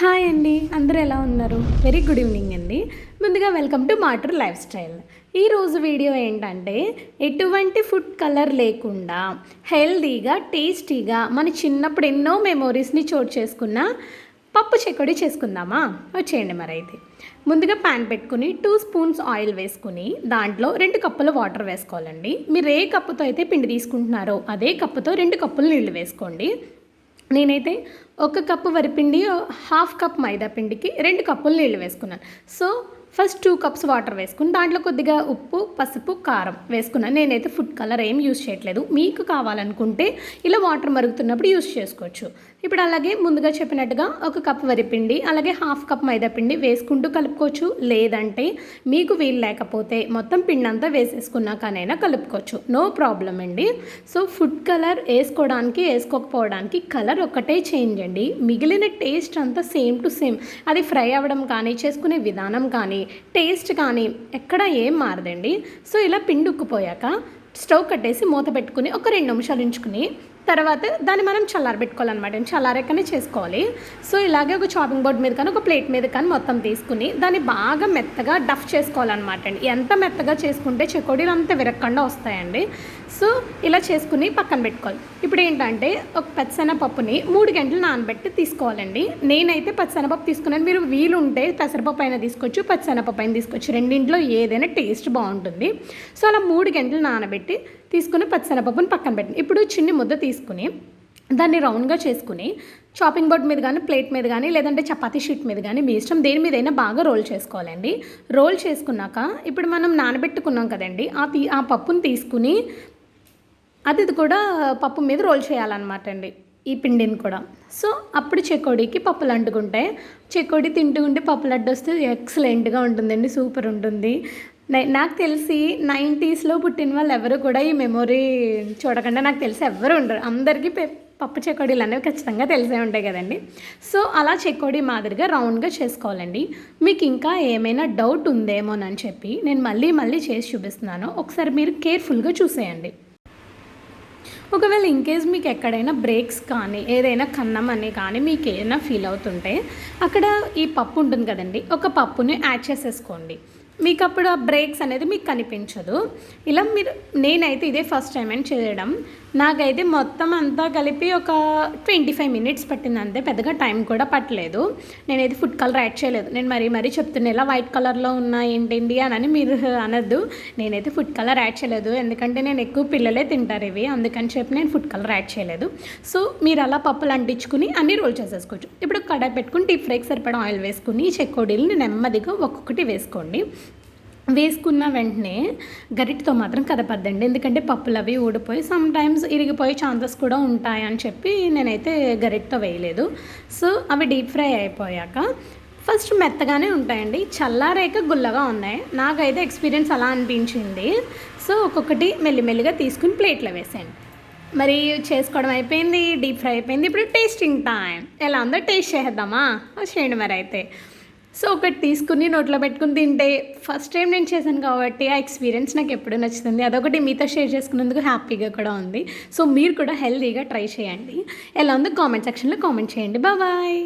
Hi అండి అందరూ ఎలా ఉన్నారు? వెరీ గుడ్ ఈవినింగ్ అండి. ముందుగా welcome to matter life style. ఈరోజు వీడియో ఏంటంటే ఎటువంటి ఫుడ్ కలర్ లేకుండా హెల్దీగా టేస్టీగా మన చిన్నప్పుడు ఎన్నో మెమోరీస్ని చోటు చేసుకున్న పప్పు చెక్కడి చేసుకుందామా? వచ్చేయండి మరి అయితే ముందుగా ప్యాన్ పెట్టుకుని టూ స్పూన్స్ ఆయిల్ వేసుకుని దాంట్లో రెండు కప్పుల వాటర్ వేసుకోవాలండి. మీరు ఏ కప్పుతో అయితే పిండి తీసుకుంటున్నారో అదే కప్పుతో రెండు కప్పులు నీళ్ళు వేసుకోండి. నేనైతే ఒక కప్పు వరిపిండి హాఫ్ కప్ మైదా పిండికి రెండు కప్పులు నీళ్ళు వేసుకున్నాను. So first two cups water వేసుకుని దాంట్లో కొద్దిగా ఉప్పు పసుపు కారం వేసుకున్నాను. నేనైతే ఫుడ్ కలర్ ఏం యూస్ చేయట్లేదు. మీకు కావాలనుకుంటే ఇలా వాటర్ మరుగుతున్నప్పుడు యూస్ చేసుకోవచ్చు. ఇప్పుడు అలాగే ముందుగా చెప్పినట్టుగా ఒక కప్ వరిపిండి అలాగే హాఫ్ కప్ మైదా పిండి వేసుకుంటూ కలుపుకోవచ్చు. లేదంటే మీకు వీలు లేకపోతే మొత్తం పిండి అంతా వేసేసుకున్నాకనైనా కలుపుకోవచ్చు. నో ప్రాబ్లం అండి. సో ఫుడ్ కలర్ వేసుకోవడానికి వేసుకోకపోవడానికి కలర్ ఒకటే చేంజ్ అండి. మిగిలిన టేస్ట్ అంతా సేమ్ టు సేమ్. అది ఫ్రై అవ్వడం కానీ చేసుకునే విధానం కానీ టేస్ట్ కానీ ఎక్కడ ఏం మారదండి. సో ఇలా పిండుక్కుపోయాక స్టవ్ కట్టేసి మూత పెట్టుకుని ఒక రెండు నిమిషాలు ఉంచుకుని తర్వాత దాన్ని మనం చల్లారబెట్టుకోవాలన్నమాట చల్లారెక్కనే చేసుకోవాలి. సో ఇలాగే ఒక చాపింగ్ బోర్డ్ మీద కానీ ఒక ప్లేట్ మీద కానీ మొత్తం తీసుకుని దాన్ని బాగా మెత్తగా డఫ్ చేసుకోవాలన్నమాట అండి. ఎంత మెత్తగా చేసుకుంటే చెకోడీలు అంత విరక్కుండా వస్తాయండి. సో ఇలా చేసుకుని పక్కన పెట్టుకోవాలి. ఇప్పుడు ఏంటంటే ఒక పప్పుని మూడు గంటలు నానబెట్టి తీసుకోవాలండి. నేనైతే పచ్చనపప్పు తీసుకున్నాను. మీరు వీలుంటే పెసరపప్పు అయినా తీసుకోవచ్చు పచ్చనపప్పు అయినా తీసుకోవచ్చు. రెండింటిలో ఏదైనా టేస్ట్ బాగుంటుంది. సో అలా మూడు గంటలు నానబెట్టి తీసుకుని పచ్చనపప్పుని పక్కన పెట్టండి ఇప్పుడు చిన్ని ముద్ద తీసుకుని దాన్ని రౌండ్గా చేసుకుని చాపింగ్ బోర్డ్ మీద కానీ ప్లేట్ మీద కానీ లేదంటే చపాతీ షీట్ మీద కానీ మీ ఇష్టం దేని మీద అయినా బాగా రోల్ చేసుకోవాలండి. రోల్ చేసుకున్నాక ఇప్పుడు మనం నానబెట్టుకున్నాం కదండి ఆ తీ ఆ పప్పుని తీసుకుని అది కూడా పప్పు మీద రోల్ చేయాలన్నమాట అండి ఈ పిండిని కూడా. సో అప్పుడు చెకోడీకి పప్పులు అంటుకుంటే చెకోడీ తింటూ ఉంటే పప్పులు అడ్డు వస్తే ఎక్సలెంట్గా ఉంటుందండి సూపర్ ఉంటుంది. నాకు తెలిసి నైంటీస్లో పుట్టిన వాళ్ళు ఎవరు కూడా ఈ మెమొరీ చూడకుండా నాకు తెలిసి ఎవరు ఉండరు. అందరికీ పప్పు చెకోడీలు అనేవి ఖచ్చితంగా తెలిసే ఉంటాయి కదండి. సో అలా చెకోడీ మాదిరిగా రౌండ్గా చేసుకోవాలండి. మీకు ఇంకా ఏమైనా డౌట్ ఉందేమోనని చెప్పి నేను మళ్ళీ మళ్ళీ చేసి చూపిస్తున్నాను. ఒకసారి మీరు కేర్ఫుల్గా చూసేయండి. ఒకవేళ ఇన్కేస్ మీకు ఎక్కడైనా బ్రేక్స్ కానీ ఏదైనా కన్నం అని కానీ మీకు ఏదైనా ఫీల్ అవుతుంటే అక్కడ ఈ పప్పు ఉంటుంది కదండి. ఒక పప్పుని యాడ్ చేసేసుకోండి. మీకు అప్పుడు ఆ బ్రేక్స్ అనేది మీకు కనిపించదు. ఇలా మీరు నేనైతే ఇదే ఫస్ట్ టైం అని చేయడం. నాకైతే మొత్తం అంతా కలిపి ఒక ట్వంటీ ఫైవ్ మినిట్స్ పట్టింది అంతే. పెద్దగా టైం కూడా పట్టలేదు. నేనైతే ఫుడ్ కలర్ యాడ్ చేయలేదు. నేను మరీ మరీ చెప్తున్నా ఇలా వైట్ కలర్లో ఉన్నా ఏంటండి అని మీరు అనద్దు. నేనైతే ఫుడ్ కలర్ యాడ్ చేయలేదు. ఎందుకంటే నేను ఎక్కువ పిల్లలే తింటారు ఇవి. అందుకని చెప్పి నేను ఫుడ్ కలర్ యాడ్ చేయలేదు. సో మీరు అలా పప్పులు అంటించుకుని అన్ని రోల్ చేసేసుకోవచ్చు. ఇప్పుడు కడాయి పెట్టుకుని డీప్ ఫ్రైకి సరిపడా ఆయిల్ వేసుకుని చెక్కోడీలని నెమ్మదిగా ఒక్కొక్కటి వేసుకోండి. వేసుకున్న వెంటనే గరిటతో మాత్రం కదపద్దండి. ఎందుకంటే పప్పులు అవి ఊడిపోయి సమ్ టైమ్స్ ఇరిగిపోయే ఛాన్సెస్ కూడా ఉంటాయని చెప్పి నేనైతే గరిటతో వేయలేదు. సో అవి డీప్ ఫ్రై అయిపోయాక ఫస్ట్ మెత్తగానే ఉంటాయండి. చల్లారేక గుల్లగా ఉన్నాయి. నాకైతే ఎక్స్పీరియన్స్ అలా అనిపించింది. సో ఒక్కొక్కటి మెల్లిమెల్లిగా తీసుకుని ప్లేట్లో వేసేయండి. మరి చేసుకోవడం అయిపోయింది డీప్ ఫ్రై అయిపోయింది. ఇప్పుడు టేస్టింగ్ టైం ఎలా ఉందో టేస్ట్ చేద్దామా చేయండి మరి అయితే. సో ఒకటి తీసుకుని నోట్లో పెట్టుకుని తింటే ఫస్ట్ టైం నేను చేశాను కాబట్టి ఆ ఎక్స్పీరియన్స్ నాకు ఎప్పుడు నచ్చుతుంది. అదొకటి మీతో షేర్ చేసుకున్నందుకు హ్యాపీగా కూడా ఉంది. సో మీరు కూడా హెల్తీగా ట్రై చేయండి. ఎలా ఉందో కామెంట్ సెక్షన్లో కామెంట్ చేయండి. బాయ్